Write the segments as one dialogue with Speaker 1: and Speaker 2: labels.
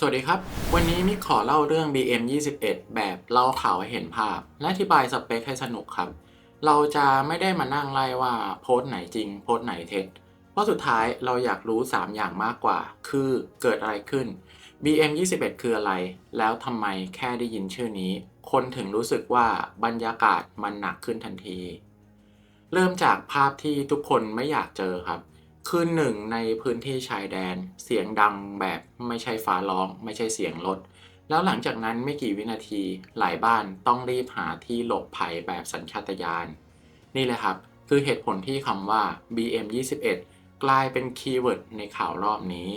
Speaker 1: สวัสดีครับ วันนี้มิกขอเล่าเรื่อง BM 21แบบเล่าข่าวเห็นภาพ และอธิบายสเปคให้สนุกครับ เราจะไม่ได้มานั่งไล่ว่าโพสต์ไหนจริง โพสต์ไหนเท็จ เพราะสุดท้ายเราอยากรู้ 3 อย่างมากกว่า คือเกิดอะไรขึ้น BM 21คืออะไร แล้วทำไมแค่ได้ยินชื่อนี้ คนถึงรู้สึกว่าบรรยากาศมันหนักขึ้นทันที เริ่มจากภาพที่ทุกคนไม่อยากเจอครับ คืนหนึ่งในพื้นที่ชายแดน เสียงดังแบบไม่ใช่ฟ้าร้อง ไม่ใช่เสียงรถ แล้วหลังจากนั้นไม่กี่วินาทีหลายบ้านต้องรีบหาที่หลบภัยแบบสัญชาตญาณ นี่แหละครับ คือเหตุผลที่คำว่า BM 21กลายเป็นคีย์เวิร์ดในข่าวรอบนี้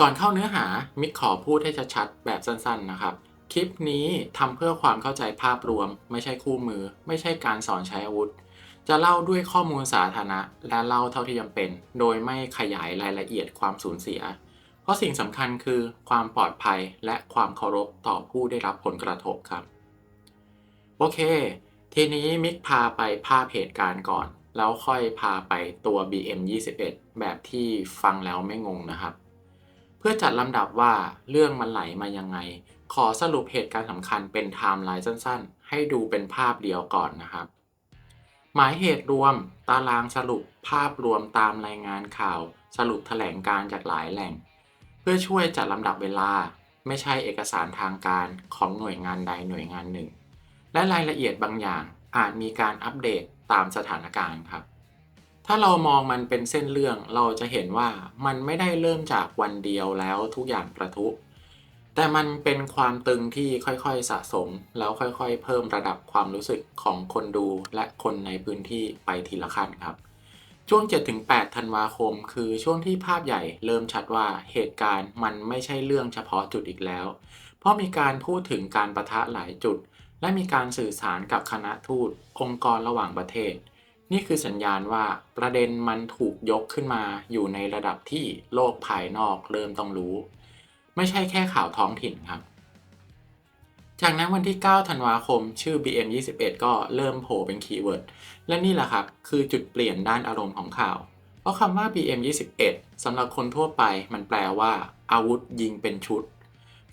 Speaker 1: ก่อนเข้าเนื้อหามิกขอพูดให้ชัดๆแบบสั้นๆนะครับ คลิปนี้ทำเพื่อความเข้าใจภาพรวม ไม่ใช่คู่มือ ไม่ใช่การสอนใช้อาวุธ จะเล่าด้วยข้อมูลสาธารณะ และเล่าเท่าที่จำเป็น โดยไม่ขยายรายละเอียดความสูญเสีย เพราะสิ่งสำคัญคือความปลอดภัยและความเคารพต่อผู้ได้รับผลกระทบครับ โอเค ทีนี้มิกพาไปภาพเหตุการณ์ก่อน แล้วค่อยพาไปตัว BM 21 แบบที่ฟังแล้วไม่งงนะครับ เพื่อจัดลำดับว่าเรื่องมันไหลมายังไง ขอสรุปเหตุการณ์สำคัญเป็นไทม์ไลน์สั้นๆ ให้ดูเป็นภาพเดียวก่อนนะครับ หมายเหตุรวมตารางสรุปภาพรวมตามรายงานข่าว สรุปแถลงการจากหลายแหล่ง เพื่อช่วยจัดลำดับเวลา ไม่ใช่เอกสารทางการของหน่วยงานใดหน่วยงานหนึ่ง และรายละเอียดบางอย่างอาจมีการอัปเดตตามสถานการณ์ครับ ถ้าเรามองมันเป็นเส้นเรื่องเราจะเห็นว่ามันไม่ได้เริ่มจากวันเดียวแล้วทุกอย่างประทุ แต่มันเป็นความตึงที่ค่อยๆสะสม แล้วค่อยๆ เพิ่มระดับความรู้สึกของคนดูและคนในพื้นที่ไปทีละขั้นครับ ช่วง 7-8 ธันวาคม คือช่วงที่ภาพใหญ่เริ่มชัดว่าเหตุการณ์มันไม่ใช่เรื่องเฉพาะจุดอีกแล้ว เพราะมีการพูดถึงการประทะหลายจุด และมีการสื่อสารกับคณะทูต องค์กรระหว่างประเทศ นี่คือสัญญาณว่าประเด็นมันถูกยกขึ้นมาอยู่ในระดับที่โลกภายนอกเริ่มต้องรู้ ไม่ใช่แค่ข่าวท้องถิ่นครับ จากนั้นวันที่ 9 ธันวาคม ชื่อ BM 21 ก็เริ่มโผล่เป็นคีย์เวิร์ด และนี่แหละครับ คือจุดเปลี่ยนด้านอารมณ์ของข่าว เพราะคำว่า BM 21 สำหรับคนทั่วไปมันแปลว่า อาวุธยิงเป็นชุด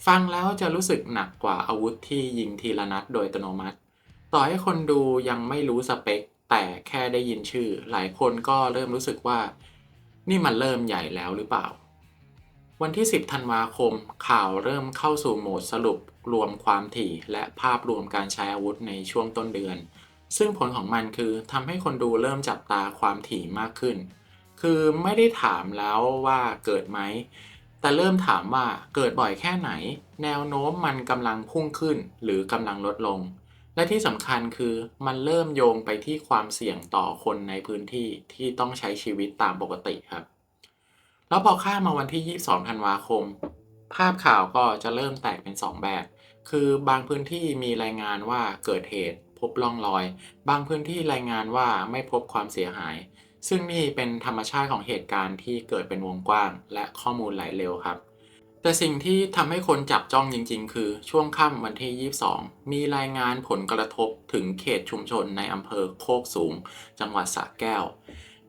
Speaker 1: ฟังแล้วจะรู้สึกหนักกว่าอาวุธที่ยิงทีละนัดโดยอัตโนมัติ ต่อให้คนดูยังไม่รู้สเปคแต่แค่ได้ยินชื่อ หลายคนก็เริ่มรู้สึกว่า นี่มันเริ่มใหญ่แล้วหรือเปล่า วันที่ 10 ธันวาคม ข่าวเริ่มเข้าสู่โหมดสรุปรวมความถี่ และภาพรวมการใช้อาวุธในช่วงต้นเดือน ซึ่งผลของมันคือทำให้คนดูเริ่มจับตาความถี่มากขึ้น คือไม่ได้ถามแล้วว่าเกิดไหม แต่เริ่มถามว่าเกิดบ่อยแค่ไหน แนวโน้มมันกำลังพุ่งขึ้น หรือกำลังลดลง และที่สำคัญคือมันเริ่มโยงไปที่ความเสี่ยงต่อคนในพื้นที่ที่ต้องใช้ชีวิตตามปกติครับ แล้วพอข้ามมาวันที่ 22 ธันวาคม ภาพข่าวก็จะเริ่มแตกเป็น 2 แบบ คือบางพื้นที่มีรายงานว่าเกิดเหตุพบร่องรอย บางพื้นที่รายงานว่าไม่พบความเสียหาย ซึ่งนี่เป็นธรรมชาติของเหตุการณ์ที่เกิดเป็นวงกว้าง และข้อมูลไหลเร็วครับ แต่สิ่งที่ทำให้คนจับจ้องจริง ๆ คือช่วงค่ำวันที่ 22 มีรายงานผลกระทบถึงเขตชุมชนในอำเภอโคกสูง จังหวัดสระแก้ว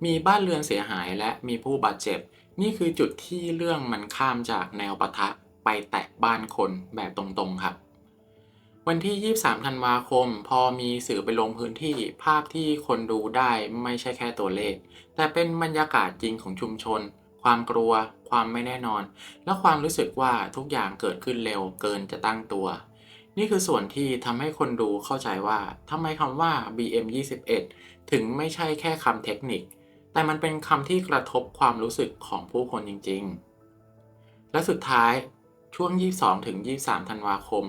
Speaker 1: มีบ้านเรือนเสียหายและมีผู้บาดเจ็บ นี่คือจุดที่เรื่องมันข้ามจากแนวปะทะไปแตะบ้านคนแบบตรงๆครับ วันที่ 23 ธันวาคม พอมีสื่อไปลงพื้นที่ภาพที่คนดูได้ไม่ใช่แค่ตัวเลข แต่เป็นบรรยากาศจริงของชุมชน ความกลัว ความไม่แน่นอน และความรู้สึกว่าทุกอย่างเกิดขึ้นเร็วเกินจะตั้งตัว นี่คือส่วนที่ทำให้คนดูเข้าใจว่าทำไมคำว่า BM 21 ถึงไม่ใช่แค่คำเทคนิค แต่มันเป็นคำที่กระทบความรู้สึกของผู้คนจริง ๆ และสุดท้ายช่วง 22 ถึง 23 ธันวาคม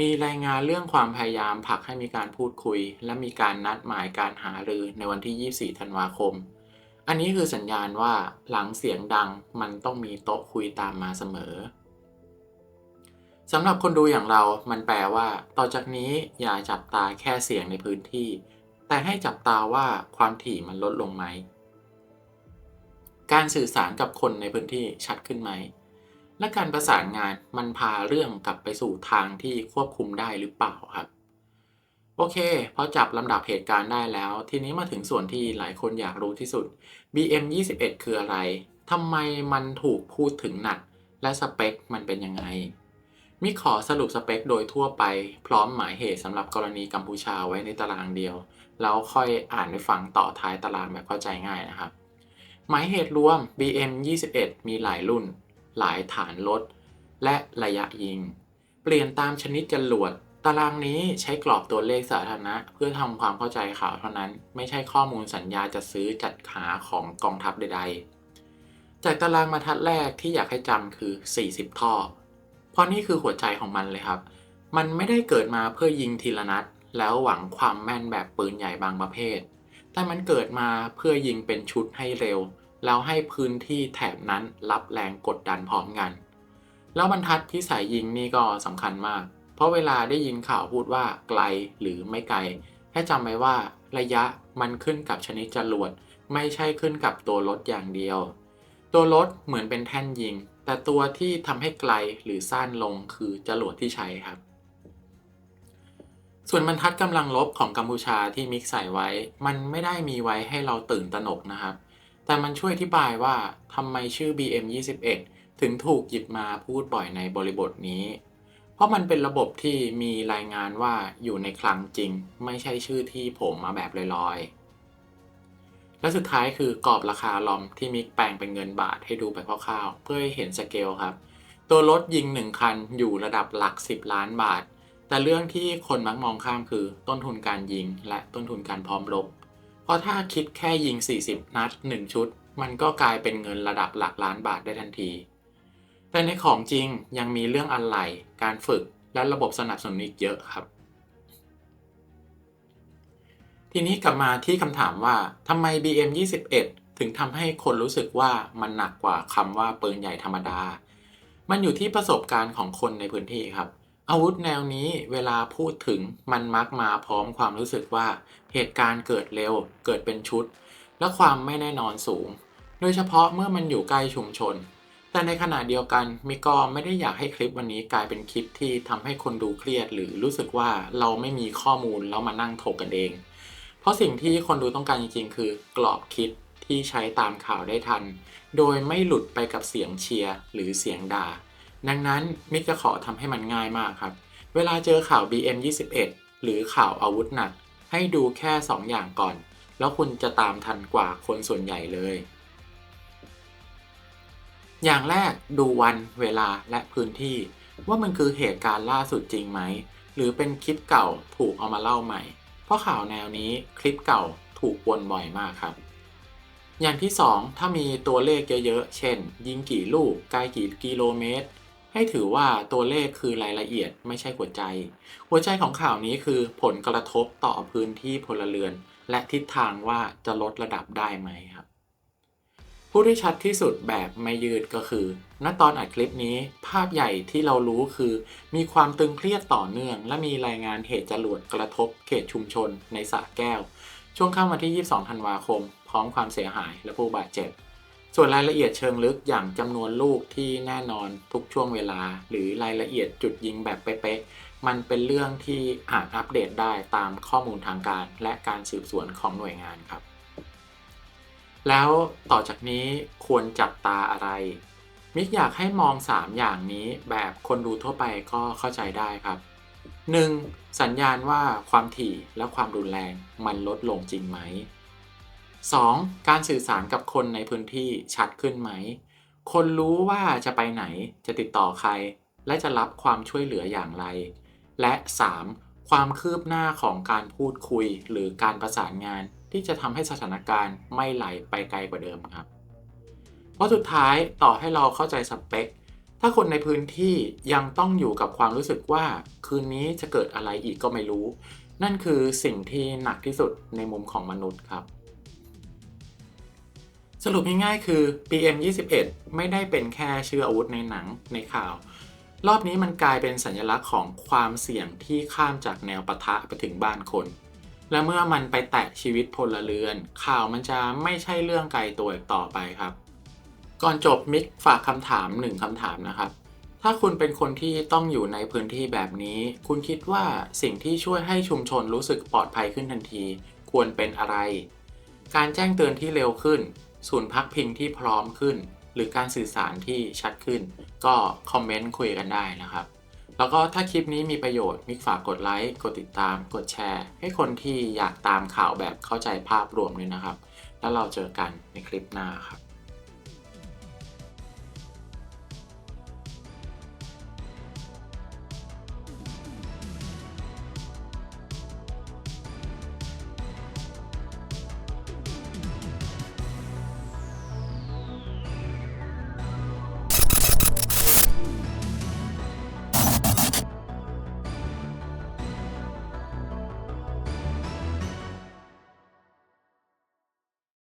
Speaker 1: มีรายงานเรื่องความพยายามผลักให้มีการพูดคุย และมีการนัดหมายการหารือในวันที่ 24 ธันวาคม อันนี้คือสัญญาณว่าหลังเสียงดังมันต้องมีโต๊ะคุยตามมาเสมอสำหรับคนดูอย่างเรา มันแปลว่า ต่อจากนี้อย่าจับตาแค่เสียงในพื้นที่ แต่ให้จับตาว่าความถี่มันลดลงไหม การสื่อสารกับคนในพื้นที่ชัดขึ้นไหม และการประสานงานมันพาเรื่องกลับไปสู่ทางที่ควบคุมได้หรือเปล่าครับโอเค พอจับลำดับเหตุการณ์ได้แล้ว ทีนี้มาถึงส่วนที่หลายคนอยากรู้ที่สุด BM 21คืออะไร ทำไมมันถูกพูดถึงหนัก และสเปคมันเป็นยังไง มิขอสรุปสเปคโดยทั่วไป พร้อมหมายเหตุสำหรับกรณีกัมพูชาไว้ในตารางเดียว แล้วค่อยอ่านให้ฟังต่อท้ายตารางแบบเข้าใจง่ายนะครับ หมายเหตุรวม BM 21 มีหลายรุ่น หลายฐานรถและระยะยิง เปลี่ยนตามชนิดจรวด ตารางนี้ใช้กรอบตัวเลขสาธารณะ เพื่อทำความเข้าใจข่าวเท่านั้น ไม่ใช่ข้อมูลสัญญาจะซื้อจัดหาของกองทัพใด ๆ จากตารางบรรทัดแรกที่อยากให้จำคือ 40 ท่อ เพราะนี่คือหัวใจของมันเลยครับ มันไม่ได้เกิดมาเพื่อยิงทีละนัด แล้วหวังความแม่นแบบปืนใหญ่บางประเภท แต่มันเกิดมาเพื่อยิงเป็นชุดให้เร็ว แล้วให้พื้นที่แถบนั้นรับแรงกดดันพร้อมกัน แล้วบรรทัดที่ใส่ยิงนี่ก็สำคัญมาก เพราะเวลาได้ยินข่าวพูดว่าไกลหรือไม่ไกลให้จำไว้ว่าระยะมันขึ้นกับชนิดจรวดไม่ใช่ขึ้นกับตัวรถอย่างเดียว ตัวรถเหมือนเป็นแท่นยิง แต่ตัวที่ทำให้ไกลหรือสั้นลงคือจรวดที่ใช้ครับ ส่วนบรรทัดกำลังลบของกัมพูชาที่มิกใส่ไว้ มันไม่ได้มีไว้ให้เราตื่นตระหนกนะครับ แต่มันช่วยอธิบายว่าทำไมชื่อ BM 21 ถึงถูกหยิบมาพูดบ่อยในบริบทนี้ เพราะมันเป็นระบบที่มีรายงานว่าอยู่ในคลังจริง ไม่ใช่ชื่อที่ผมมาแบบลอยๆ และสุดท้ายคือกรอบราคาลอมที่มิกแปลงเป็นเงินบาทให้ดูไปคร่าวๆ เพื่อให้เห็นสเกลครับ ตัวรถยิง 1 คันอยู่ระดับหลัก 10 ล้านบาท แต่เรื่องที่คนมักมองข้ามคือต้นทุนการยิงและต้นทุนการพร้อมรบ เพราะถ้าคิดแค่ยิง 40 นัด 1 ชุด มันก็กลายเป็นเงินระดับหลักล้านบาทได้ทันที แต่ในของจริงยังมีเรื่องอะไหล่การฝึกและระบบสนับสนุนอีกเยอะครับ ทีนี้กลับมาที่คำถามว่าทำไม BM 21 ถึงทำให้คนรู้สึกว่ามันหนักกว่าคำว่าปืนใหญ่ธรรมดา มันอยู่ที่ประสบการณ์ของคนในพื้นที่ครับ อาวุธแนวนี้เวลาพูดถึงมันมักมาพร้อมความรู้สึกว่าเหตุการณ์เกิดเร็ว เกิดเป็นชุด และความไม่แน่นอนสูง โดยเฉพาะเมื่อมันอยู่ใกล้ชุมชน แต่ในขณะเดียวกันมิกอไม่ได้อยากให้คลิปวันนี้กลายเป็นคลิปที่ทำให้คนดูเครียด หรือรู้สึกว่าเราไม่มีข้อมูลแล้วมานั่งถกกันเอง เพราะสิ่งที่คนดูต้องการจริงๆ คือกรอบคิดที่ใช้ตามข่าวได้ทัน โดยไม่หลุดไปกับเสียงเชียร์หรือเสียงด่า ดังนั้นมิกจะขอทำให้มันง่ายมากครับ เวลาเจอข่าว BM 21 หรือข่าวอาวุธหนัก ให้ดูแค่ 2 อย่างก่อน แล้วคุณจะตามทันกว่าคนส่วนใหญ่เลย อย่างแรกดูวันเวลาและพื้นที่ ว่ามันคือเหตุการณ์ล่าสุดจริงไหม หรือเป็นคลิปเก่าถูกเอามาเล่าใหม่ เพราะข่าวแนวนี้คลิปเก่าถูกวนบ่อยมากครับอย่างที่ 2 ถ้ามีตัวเลขเยอะๆ เช่น ยิงกี่ลูกไกลกี่กิโลเมตร ให้ถือว่าตัวเลขคือรายละเอียดไม่ใช่หัวใจ หัวใจของข่าวนี้คือผลกระทบต่อพื้นที่พลเรือน และทิศทางว่าจะลดระดับได้ไหมครับพูดได้ชัดที่สุดแบบไม่ยืดก็คือ ณ ตอนอัดคลิปนี้ภาพใหญ่ที่เรารู้คือ มีความตึงเครียดต่อเนื่อง และมีรายงานเหตุจรวดกระทบเขตชุมชนในสระแก้ว ช่วงค่ำวันที่ 22 ธันวาคม พร้อมความเสียหายและผู้บาดเจ็บ ส่วนรายละเอียดเชิงลึกอย่างจำนวนลูกที่แน่นอนทุกช่วงเวลา หรือรายละเอียดจุดยิงแบบเป๊ะๆมันเป็นเรื่องที่อาจอัปเดตได้ตามข้อมูลทางการ และการสืบสวนของหน่วยงานครับ แล้วต่อจากนี้ควรจับตาอะไร มิกอยากให้มอง 3 อย่างนี้แบบคนดูทั่วไปก็เข้าใจได้ครับ 1. สัญญาณว่าความถี่และความรุนแรงมันลดลงจริงไหม 2. การสื่อสารกับคนในพื้นที่ชัดขึ้นไหม คนรู้ว่าจะไปไหน จะติดต่อใคร และจะรับความช่วยเหลืออย่างไร และ 3. ความคืบหน้าของการพูดคุยหรือการประสานงานที่จะทำให้สถานการณ์ไม่ไหลไปไกลกว่าเดิมครับ เพราะสุดท้ายต่อให้เราเข้าใจสเปค ถ้าคนในพื้นที่ยังต้องอยู่กับความรู้สึกว่า คืนนี้จะเกิดอะไรอีกก็ไม่รู้ นั่นคือสิ่งที่หนักที่สุดในมุมของมนุษย์ครับ สรุปง่ายๆคือ PM 21 ไม่ได้เป็นแค่ชื่ออาวุธในหนังในข่าว รอบนี้มันกลายเป็นสัญลักษณ์ของความเสี่ยงที่ข้ามจากแนวปะทะไปถึงบ้านคน และเมื่อมันไปแตะชีวิตพลเรือน ข่าวมันจะไม่ใช่เรื่องไกลตัวอีกต่อไปครับ ก่อนจบมิกฝากคำถามหนึ่งคำถามนะครับถ้าคุณเป็นคนที่ต้องอยู่ในพื้นที่แบบนี้ คุณคิดว่าสิ่งที่ช่วยให้ชุมชนรู้สึกปลอดภัยขึ้นทันที ควรเป็นอะไร การแจ้งเตือนที่เร็วขึ้น ศูนย์พักพิงที่พร้อมขึ้น หรือการสื่อสารที่ชัดขึ้น ก็คอมเมนต์คุยกันได้นะครับ แล้วก็ถ้าคลิปนี้มีประโยชน์มิกฝากกดไลค์กดติดตาม กดแชร์ ให้คนที่อยากตามข่าวแบบเข้าใจภาพรวมเลยนะครับ แล้วเราเจอกันในคลิปหน้าครับ